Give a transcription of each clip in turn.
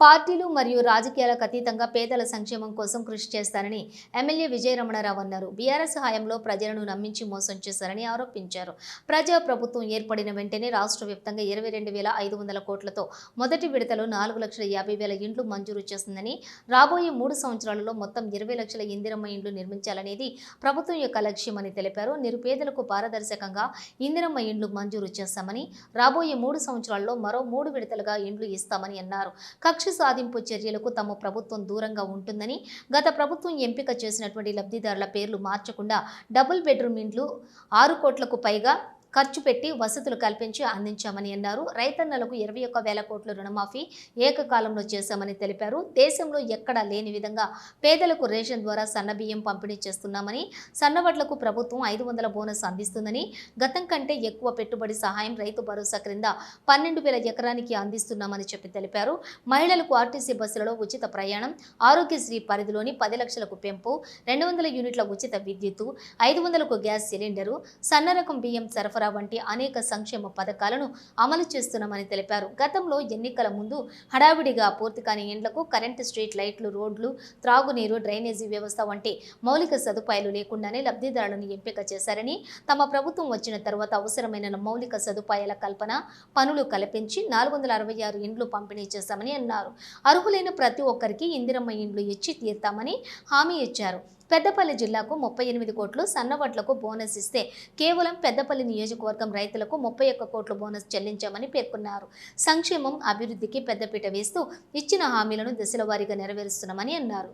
పార్టీలు మరియు రాజకీయాలకు అతీతంగా పేదల సంక్షేమం కోసం కృషి చేస్తారని ఎమ్మెల్యే విజయరమణారావు అన్నారు. బీఆర్ఎస్ హయాంలో ప్రజలను నమ్మించి మోసం చేశారని ఆరోపించారు. ప్రజా ప్రభుత్వం ఏర్పడిన వెంటనే రాష్ట్ర వ్యాప్తంగా ఇరవై రెండు వేల ఐదు వందల కోట్లతో మొదటి విడతలో నాలుగు లక్షల యాభై వేల ఇండ్లు మంజూరు చేస్తుందని రాబోయే మూడు సంవత్సరాలలో మొత్తం ఇరవై లక్షల ఇందిరమ్మ ఇండ్లు నిర్మించాలనేది ప్రభుత్వం యొక్క లక్ష్యమని తెలిపారు. నిరుపేదలకు పారదర్శకంగా ఇందిరమ్మ ఇండ్లు మంజూరు చేస్తామని రాబోయే మూడు సంవత్సరాల్లో మరో మూడు విడతలుగా ఇండ్లు ఇస్తామని అన్నారు. కక్ష సాధింపు చర్యలకు తమ ప్రభుత్వం దూరంగా ఉంటుందని గత ప్రభుత్వం ఎంపిక చేసినటువంటి లబ్ధిదారుల పేర్లు మార్చకుండా డబుల్ బెడ్రూమ్ ఇండ్లు ఆరు కోట్లకు పైగా ఖర్చు పెట్టి వసతులు కల్పించి అందించామని అన్నారు. రైతన్నలకు ఇరవై ఒక్క వేల కోట్ల రుణమాఫీ ఏకకాలంలో చేశామని తెలిపారు. దేశంలో ఎక్కడా లేని విధంగా పేదలకు రేషన్ ద్వారా సన్నబియ్యం పంపిణీ చేస్తున్నామని సన్నబడ్లకు ప్రభుత్వం ఐదు వందల బోనస్ అందిస్తుందని గతం కంటే ఎక్కువ పెట్టుబడి సహాయం రైతు భరోసా క్రింద పన్నెండు వేల ఎకరానికి అందిస్తున్నామని చెప్పి తెలిపారు. మహిళలకు ఆర్టీసీ బస్సులలో ఉచిత ప్రయాణం ఆరోగ్యశ్రీ పరిధిలోని పది లక్షలకు పెంపు రెండు వందల యూనిట్ల ఉచిత విద్యుత్తు ఐదు వందలకు గ్యాస్ సిలిండరు సన్న రకం బియ్యం సరఫరా వంటి అనేక సంక్షేమ పథకాలను అమలు చేస్తున్నామని తెలిపారు. గతంలో ఎన్నికల ముందు హడావిడిగా పూర్తి కాని ఇండ్లకు కరెంటు స్ట్రీట్ లైట్లు రోడ్లు త్రాగునీరు డ్రైనేజీ వ్యవస్థ వంటి మౌలిక సదుపాయాలు లేకుండానే లబ్ధిదారులను ఎంపిక చేశారని తమ ప్రభుత్వం వచ్చిన తర్వాత అవసరమైన మౌలిక సదుపాయాల కల్పన పనులు కల్పించి నాలుగు వందల అరవై ఆరు ఇండ్లు పంపిణీ చేశామని అన్నారు. అర్హులైన ప్రతి ఒక్కరికి ఇందిరమ్మ ఇండ్లు ఇచ్చి తీర్తామని హామీ ఇచ్చారు. పెద్దపల్లి జిల్లాకు ముప్పై ఎనిమిది కోట్లు సన్నవడ్లకు బోనస్ ఇస్తే కేవలం పెద్దపల్లి నియోజకవర్గం రైతులకు ముప్పై ఒక్క కోట్లు బోనస్ చెల్లించామని పేర్కొన్నారు. సంక్షేమం అభివృద్ధికి పెద్దపీట వేస్తూ ఇచ్చిన హామీలను దశల వారీగా నెరవేరుస్తున్నామని అన్నారు.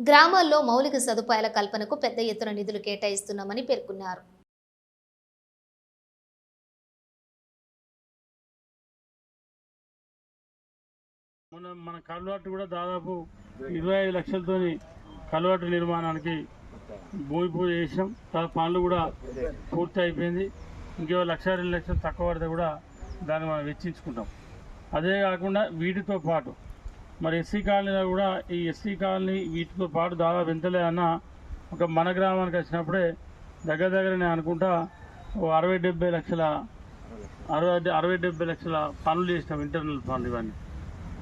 గ్రామాల్లో మౌలిక సదుపాయాల కల్పనకు పెద్ద ఎత్తున నిధులు కేటాయిస్తున్నామని పేర్కొన్నారు. మన మన కూడా దాదాపు ఇరవై ఐదు లక్షలతోని కల్వర్ట్ నిర్మాణానికి భూమి పూజ చేసినాం. తర్వాత పనులు కూడా పూర్తి అయిపోయింది. ఇంకేవో లక్ష రెండు లక్షలు తక్కువ పడితే కూడా దాన్ని మనం వెచ్చించుకుంటాం. అదే కాకుండా వీటితో పాటు మరి ఎస్సీ కాలనీలో కూడా ఈ ఎస్సీ కాలనీ వీటితో పాటు దాదాపు ఎంతలే అన్న ఒక మన గ్రామానికి వచ్చినప్పుడే దగ్గర దగ్గర నేను అనుకుంటా అరవై డెబ్బై లక్షల అరవై అరవై డెబ్బై లక్షల పనులు చేసినాం ఇంటర్నల్ పనులు ఇవన్నీ.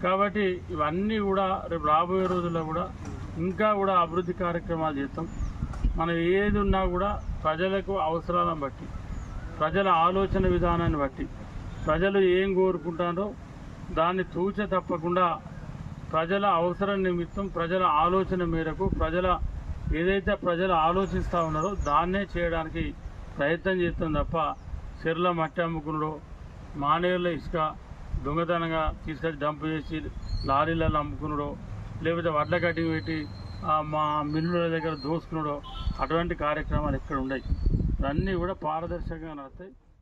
కాబట్టి ఇవన్నీ కూడా రేపు రాబోయే రోజుల్లో కూడా ఇంకా కూడా అభివృద్ధి కార్యక్రమాలు చేస్తాం. మనం ఏది ఉన్నా కూడా ప్రజలకు అవసరాలను బట్టి ప్రజల ఆలోచన విధానాన్ని బట్టి ప్రజలు ఏం కోరుకుంటారో దాన్ని తూచ తప్పకుండా ప్రజల అవసరం నిమిత్తం ప్రజల ఆలోచన మేరకు ప్రజల ఏదైతే ప్రజలు ఆలోచిస్తూ ఉన్నారో దాన్నే చేయడానికి ప్రయత్నం చేస్తాం తప్ప చెర్ల మట్టి అమ్ముకున్నాడో మానేరుల ఇసుక దొంగతనంగా తీసుకొచ్చి డంప్ చేసి లారీలలో అమ్ముకున్నాడో లేకపోతే వడ్ల కటింగ్ పెట్టి మా మిల్లుల దగ్గర దోసుకున్నాడో అటువంటి కార్యక్రమాలు ఎక్కడ ఉన్నాయి ఇవన్నీ కూడా పారదర్శకంగా నడుస్తాయి.